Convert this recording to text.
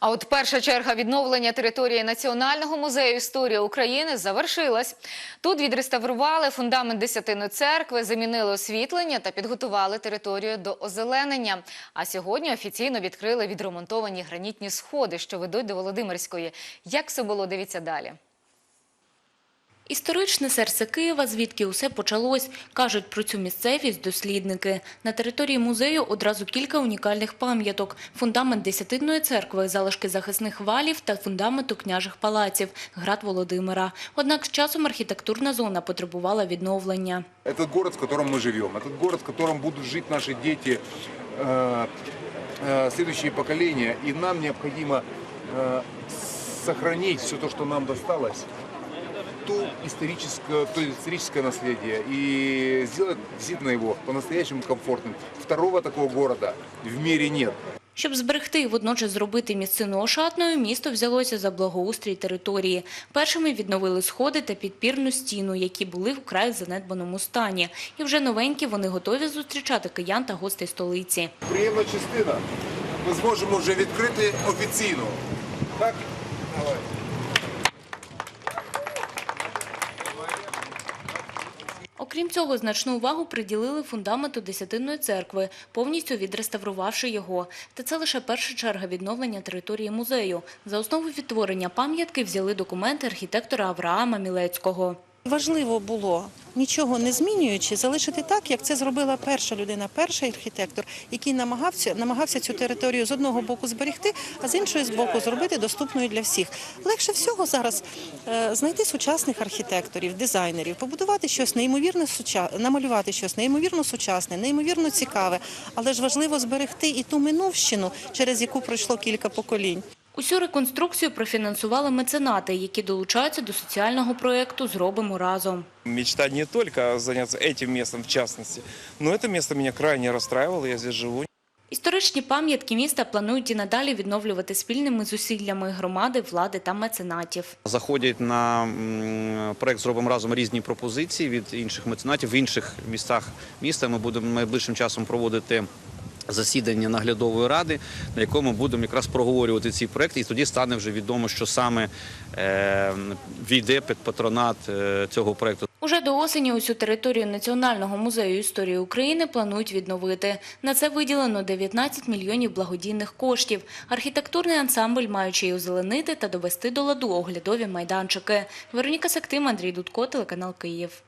А от перша черга відновлення території Національного музею історії України завершилась. Тут відреставрували фундамент Десятини церкви, замінили освітлення та підготували територію до озеленення. А сьогодні офіційно відкрили відремонтовані гранітні сходи, що ведуть до Володимирської. Як все було, дивіться далі. Історичне серце Києва, звідки усе почалось, кажуть про цю місцевість дослідники. На території музею одразу кілька унікальних пам'яток: фундамент Десятинної церкви, залишки захисних валів та фундаменту княжих палаців, град Володимира. Однак з часом архітектурна зона потребувала відновлення. Это город, в котором мы живем. Этот город, в котором будут жить наши дети, э, э, следующие поколения. И нам необходимо э, сохранить все то, что нам досталось, ту историческое, то историческое наследие и сделать действительно его по-настоящему комфортным. Второго такого города в мире нет. Щоб зберегти і водночас зробити місцину ошатною, місто взялося за благоустрій території. Першими відновили сходи та підпірну стіну, які були вкрай занедбаному стані. І вже новенькі вони готові зустрічати киян та гостей столиці. Приємна частина. Ми зможемо вже відкрити офіційно. Так? Давай. Окрім цього, значну увагу приділили фундаменту Десятинної церкви, повністю відреставрувавши його. Та це лише перша черга відновлення території музею. За основу відтворення пам'ятки взяли документи архітектора Авраама Мілецького. Важливо було, нічого не змінюючи, залишити так, як це зробила перша людина, перший архітектор, який намагався, намагався цю територію з одного боку зберегти, а з іншого з боку зробити доступною для всіх. Легше всього зараз е, знайти сучасних архітекторів, дизайнерів, побудувати щось неймовірно суча... намалювати щось неймовірно сучасне, неймовірно цікаве, але ж важливо зберегти і ту минувщину, через яку пройшло кілька поколінь. Усю реконструкцію профінансували меценати, які долучаються до соціального проєкту «Зробимо разом». Мечта не только заняться этим местом в частности, но это место меня крайне расстраивало, я здесь живу. Історичні пам'ятки міста планують і надалі відновлювати спільними зусиллями громади, влади та меценатів. Заходять на м, проект зробимо разом різні пропозиції від інших меценатів в інших містах міста. Ми будемо найближчим часом проводити. Засідання наглядової ради, на якому будемо якраз проговорювати ці проекти, і тоді стане вже відомо, що саме е, війде під патронат е, цього проекту. Уже до осені усю територію Національного музею історії України планують відновити. На це виділено 19 мільйонів благодійних коштів. Архітектурний ансамбль маючи й озеленити та довести до ладу оглядові майданчики. Вероніка Сактим, Андрій Дудко, телеканал Київ.